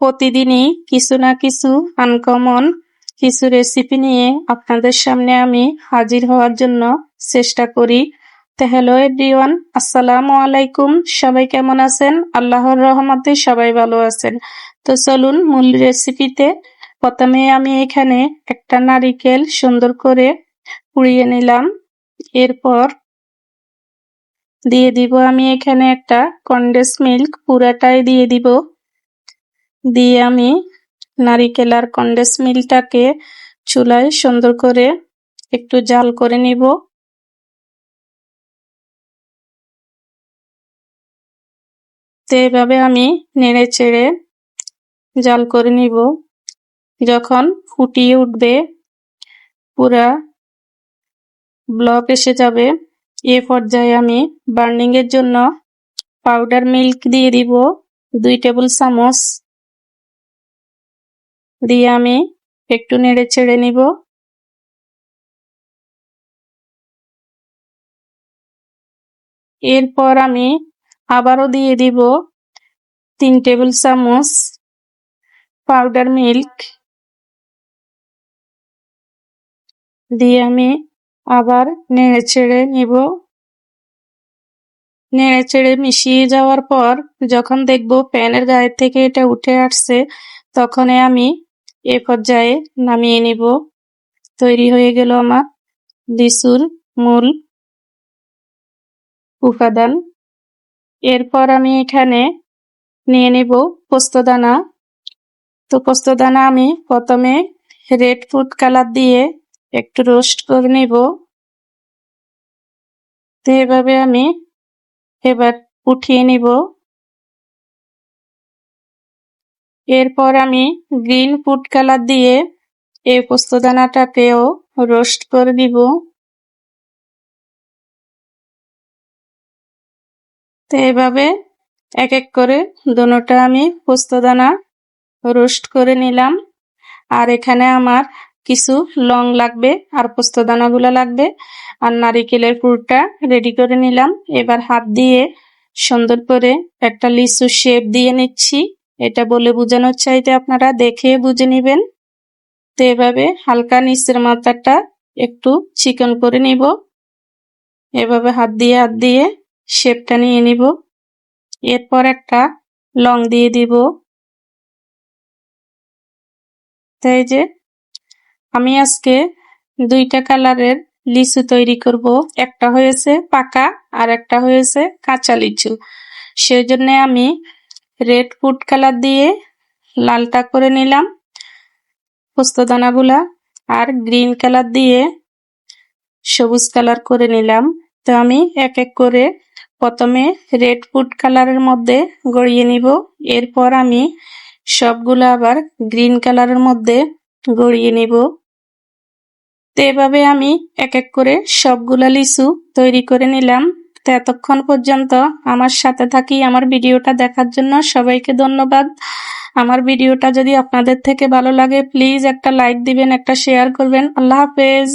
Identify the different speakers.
Speaker 1: প্রতিদিনই কিছু না কিছু আনকমন কিছু রেসিপি নিয়ে আপনাদের সামনে আমি হাজির হওয়ার জন্য চেষ্টা করি। হ্যালো এভরিওয়ান আসসালামু আলাইকুম। সবাই কেমন আছেন? আল্লাহর রহমতে সবাই ভালো আছেন। তো চলুন মূল রেসিপিতে প্রথমে আমি এখানে একটা নারিকেল সুন্দর করে পুড়িয়ে নিলাম। এরপর দিয়ে দিব আমি এখানে একটা কন্ডেন্স মিল্ক পুরাটাই দিয়ে দিব। দিয়ে আমি নারিকেল আর কন্ডেন্স মিল্কটাকে চুলায় সুন্দর করে একটু জাল করে নিব। তো এভাবে আমি নেড়ে চেড়ে জাল করে নিব। যখন ফুটিয়ে উঠবে, পুরা ব্লক এসে যাবে। এ পর্যায়ে আমি বার্নিং এর জন্য পাউডার মিল্ক দিয়ে দিব, দুই টেবিল চামচ। দিয়ে আমি একটু নেড়ে ছেড়ে নিব। এরপর আমি আবারও দিয়ে দিব তিন টেবিল চামচ পাউডার মিল্ক দিয়ে আমি আবার নেড়ে ছেড়ে নিব। নেড়ে চেড়ে মিশিয়ে যাওয়ার পর যখন দেখব প্যানের গায়ের থেকে এটা উঠে আসছে তখন আমি এ পর্যায়ে নামিয়ে নিব। তৈরি হয়ে গেল আমার লিচুর মূল উপাদান। এরপর আমি এখানে নিয়ে নিব পোস্তদানা। তো পোস্তদানা আমি প্রথমে রেড ফুড কালার দিয়ে একটু রোস্ট করে নিব। তো এভাবে আমি এবার উঠিয়ে নিব। এরপর আমি গ্রিন ফুড কালার দিয়ে এই পোস্তদানাটাকেও রোস্ট করে দিব। তো এভাবে এক এক করে দোনোটা আমি পোস্তদানা রোস্ট করে নিলাম। আর এখানে আমার কিছু লং লাগবে আর পোস্তদানাগুলো লাগবে। আর নারিকেলের পুরটা রেডি করে নিলাম। এবার হাত দিয়ে সুন্দর করে একটা লিচু শেপ দিয়ে নিচ্ছি। এটা বলে বোঝানোর চাইতে আপনারা দেখে বুঝে নেবেন। তো এভাবে হালকা নিচের মাথাটা একটু চিকন করে নিব। এভাবে হাত দিয়ে হাত দিয়ে শেপটা নিয়ে নিব। এরপর একটা লং দিয়ে দিব। তাই যে আমি আজকে দুইটা কালারের লিচু তৈরি করব। একটা হয়েছে পাকা আর একটা হয়েছে কাঁচা লিচু। সেই জন্য আমি রেড ফুড কালার দিয়ে লালটা করে নিলাম পোস্তদানাগুলা আর গ্রিন কালার দিয়ে সবুজ কালার করে নিলাম। তো আমি এক এক করে প্রথমে রেড ফুড কালারের মধ্যে গড়িয়ে নিব। এরপর আমি সবগুলো আবার গ্রিন কালারের মধ্যে গড়িয়ে নিব। তো এভাবে আমি এক এক করে সবগুলা লিচু তৈরি করে নিলাম। তো এতক্ষণ পর্যন্ত আমার সাথে থাকি আমার ভিডিওটা দেখার জন্য সবাইকে ধন্যবাদ। আমার ভিডিওটা যদি আপনাদের থেকে ভালো লাগে প্লিজ একটা লাইক দিবেন, একটা শেয়ার করবেন। আল্লাহ হাফেজ।